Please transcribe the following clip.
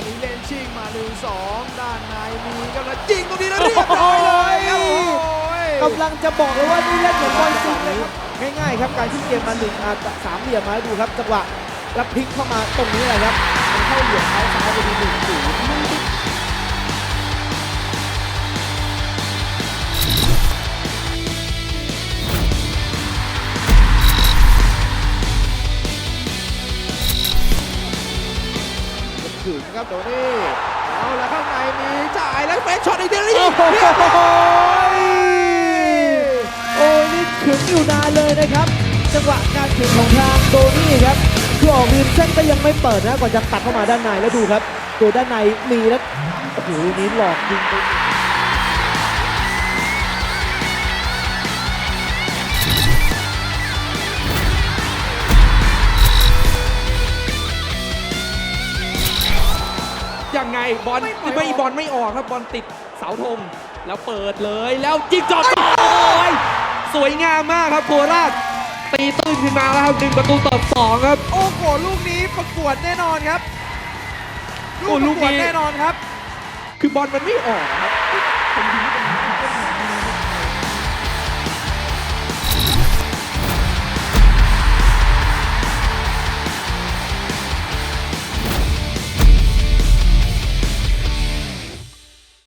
หนึ่งสองด้านในมีกำลังยิงตรงนี้แล้วเรียบร้อยเลยครับโอ้ยกำลังจะบอกเลยว่านี่เล่นเหมือนบอลจริงเลยครับง่ายๆครับการขึ้นเกมมาหนึ่งอ่าสามเหลี่ยมมาให้ดูครับจังหวะแล้วพลิกเข้ามาตรงนี้แหละครับมันเข้าเหลี่ยมเท้าซ้ายไปดีหนึ่งศูนย์ ถึงครับโดนี่เอาละข้างในมีจ่ายแล้วเป็นช็อตอีกทีรีบโอ้โหเรียบร้อยโอ้ยนี่ขึงอยู่นานเลยนะครับ จังหวะการขึงของทางโดนี่ครับคือออกริมเส้นก็ยังไม่เปิดนะก่อนจะตัดเข้ามาด้านในแล้วดูครับ ตัวด้านในมีแล้วโอ้โหลูกนี้หลอกยิง ยังไงบอลไม่บอลไม่ออกครับบอลติดเสาธงแล้วเปิดเลยแล้วจิงจอบโอ้ยสวยงามมากครับโคราชตีตื้นขึ้นมาแล้วครับหนึ่งประตูต่อสองครับ โอ้โหลูกนี้ประกวดแน่นอนครับโอ้ลูกลูปกระกวดนี้ แน่นอนครับ คือบอลมันไม่ออกครับผมยิง